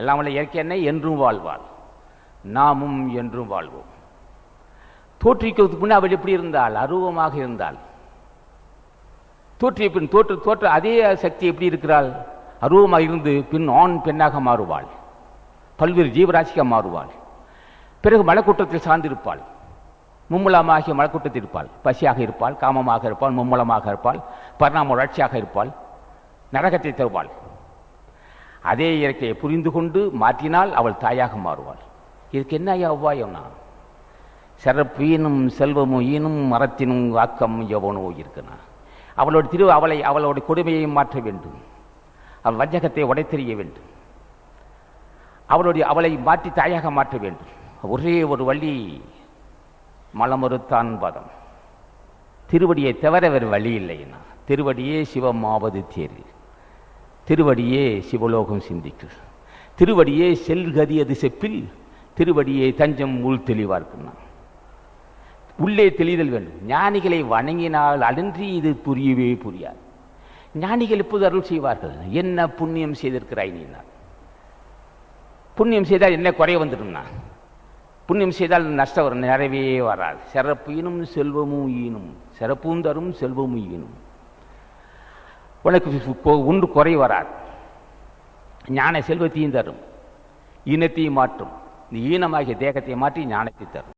எல்லாம் வல்ல இயற்கை என்ன என்றும் வாழ்வாள் நாமும் என்றும் வாழ்வோம். தோற்றிக்கிறதுக்கு முன்னே அவள் எப்படி இருந்தாள்? அருவமாக இருந்தாள். தோற்றிய பின் தோற்று தோற்ற அதே சக்தி எப்படி இருக்கிறாள்? அருவமாக இருந்து பின் ஆண் பெண்ணாக மாறுவாள். பல்வேறு ஜீவராசியாக மாறுவாள். பிறகு மலக்கூட்டத்தில் சார்ந்திருப்பாள். மும்மலமாகிய மலக்கூட்டத்தில் இருப்பாள். பசியாக இருப்பாள் காமமாக இருப்பாள் மும்மலமாக இருப்பாள் பரிணாம வளர்ச்சியாக இருப்பாள் நரகத்தை தருவாள். அதே இயற்கையை புரிந்து கொண்டு மாற்றினால் அவள் தாயாக மாறுவாள். இதுக்கு என்ன ஐயா உபாயம்னா? சிறப்பு ஈனும் செல்வமும் ஈனும் மரத்தினும் ஆக்கம் எவனோ இருக்குனா? அவளோட திரு அவளை அவளோட கொடுமையை மாற்ற வேண்டும். அவள் வஞ்சகத்தை உடைத்தெறிய வேண்டும். அவளுடைய அவளை மாற்றி தாயாக மாற்ற வேண்டும். ஒரே ஒரு வழி மலமறுத்தான் பதம் திருவடியை தவிர வேறு வழி இல்லைன்னா திருவடியே சிவமாவது தேர்வு திருவடியே சிவலோகம் சிந்திக்கு திருவடியே செல்கதியது செப்பில் திருவடியே தஞ்சம் உள் தெளிவார்க்குன்னா உள்ளே தெளிதல் வேண்டும். ஞானிகளை வணங்கினால் அலன்றி இது புரியவே புரியாது. ஞானிகள் இப்போது அருள் செய்வார்கள். என்ன புண்ணியம் செய்திருக்கிறாய் நீனா? புண்ணியம் செய்தால் என்ன குறைய வந்துடும்னா புண்ணியம் செய்தால் நஷ்டம் வரும். நிறைவே வராது. சிறப்பு ஈனும் செல்வமும் ஈனும். சிறப்பும் தரும் செல்வமும் ஈனும். உனக்கு ஒன்று குறை வராது. ஞான செல்வத்தையும் தரும். ஈனத்தையும் மாற்றும். இந்த ஈனமாகிய தேகத்தை மாற்றி ஞானத்தை தரும்.